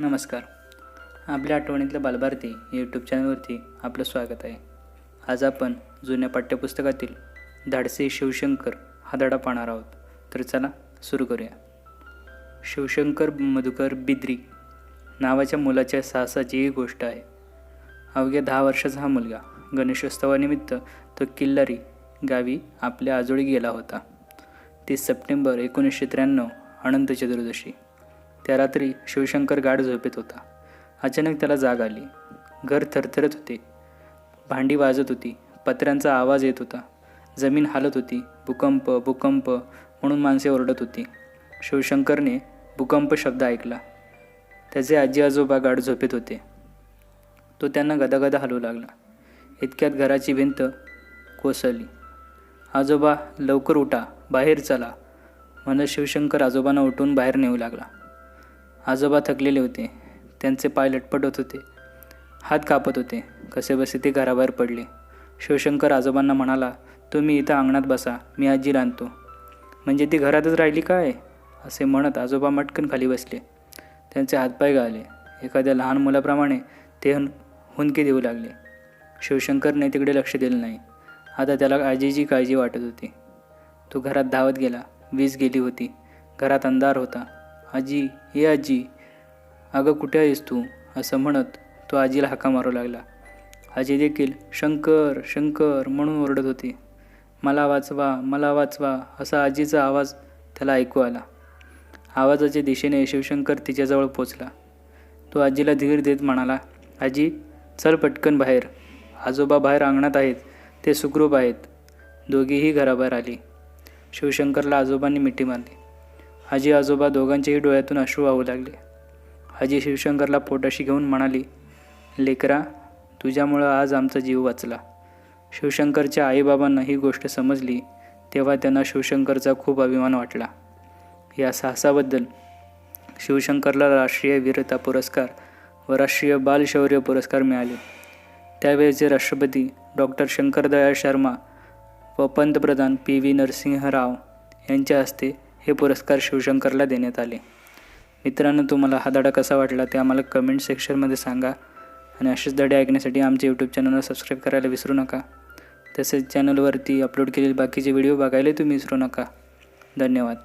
नमस्कार. आपल्या आठवणीतल्या बालभारती यूट्यूब चॅनलवरती आपलं स्वागत आहे. आज आपण जुन्या पाठ्यपुस्तकातील धाडसे शिवशंकर हा धडा पाहणार आहोत. तर चला सुरू करूया. शिवशंकर मधुकर बिद्री नावाच्या मुलाच्या साहसाची ही गोष्ट आहे. अवघ्या दहा वर्षाचा हा मुलगा गणेशोत्सवानिमित्त तो किल्लारी गावी आपल्या आजोळी गेला होता. तीस सप्टेंबर एकोणीसशे त्र्याण्णव अनंत चतुर्दशी त्या रात्री शिवशंकर गाढ झोपेत होता. अचानक त्याला जाग आली. घर थरथरत होते. भांडी वाजत होती. पत्र्यांचा आवाज येत होता. जमीन हालत होती. भूकंप भूकंप म्हणून माणसे ओरडत होती. शिवशंकरने भूकंप शब्द ऐकला. त्याचे आजी आजोबा गाढ झोपेत होते. तो त्यांना गदागदा हलवू लागला. इतक्यात घराची भिंत कोसळली. आजोबा लवकर उठा. बाहेर चला. म्हणत शिवशंकर आजोबांना उठून बाहेर नेऊ लागला. आजोबा थकलेले होते. त्यांचे पाय लटपटत होते. हात कापत होते. कसेबसे ते घराबाहेर पडले. शिवशंकर आजोबांना म्हणाला तुम्ही इथं अंगणात बसा. मी आजीला आणतो म्हणजे ती घरातच राहिली काय? असे म्हणत आजोबा मटकन खाली बसले. त्यांचे हातपाय गाळले. एखाद्या लहान मुलाप्रमाणे ते हुन हुंदके देऊ लागले. शिवशंकरने तिकडे लक्ष दिलं नाही. आता त्याला आजीची काळजी वाटत होती. तो घरात धावत गेला. वीज गेली होती. घरात अंधार होता. आजी हे आजी अगं कुठे आहेस तू? असं म्हणत तो आजीला हाका मारू लागला. आजी देखील शंकर शंकर म्हणून ओरडत होती. मला वाचवा मला वाचवा असा आजीचा आवाज त्याला ऐकू आला. आवाजाच्या दिशेने शिवशंकर तिच्याजवळ पोचला. तो आजीला धीर देत म्हणाला आजी चल पटकन बाहेर. आजोबा बाहेर अंगणात आहेत. ते सुखरूप आहेत. दोघीही घराबाहेर आली. शिवशंकरला आजोबांनी मिठी मारली. आजी आजोबा दोघांच्याही डोळ्यातून अश्रू वाहू लागले. आजी शिवशंकरला पोटाशी घेऊन म्हणाली लेकरा तुझ्यामुळं आज आमचा जीव वाचला. शिवशंकरच्या आईबाबांना ही गोष्ट समजली तेव्हा त्यांना शिवशंकरचा खूप अभिमान वाटला. या साहसाबद्दल शिवशंकरला राष्ट्रीय वीरता पुरस्कार व राष्ट्रीय बालशौर्य पुरस्कार मिळाले. त्यावेळेचे राष्ट्रपती डॉक्टर शंकरदयाळ शर्मा व पंतप्रधान पी व्ही नरसिंह राव यांच्या हस्ते हे पुरस्कार शिवशंकरला देण्यात आले. मित्रांनो तुम्हाला हा धडा कसा वाटला ते आम्हाला कमेंट सेक्शनमध्ये सांगा आणि असेच धडे ऐकण्यासाठी आमच्या यूट्यूब चॅनलला सबस्क्राईब करायला विसरू नका. तसेच चॅनलवरती अपलोड केलेले बाकीचे व्हिडिओ बघायला तुम्ही विसरू नका. धन्यवाद.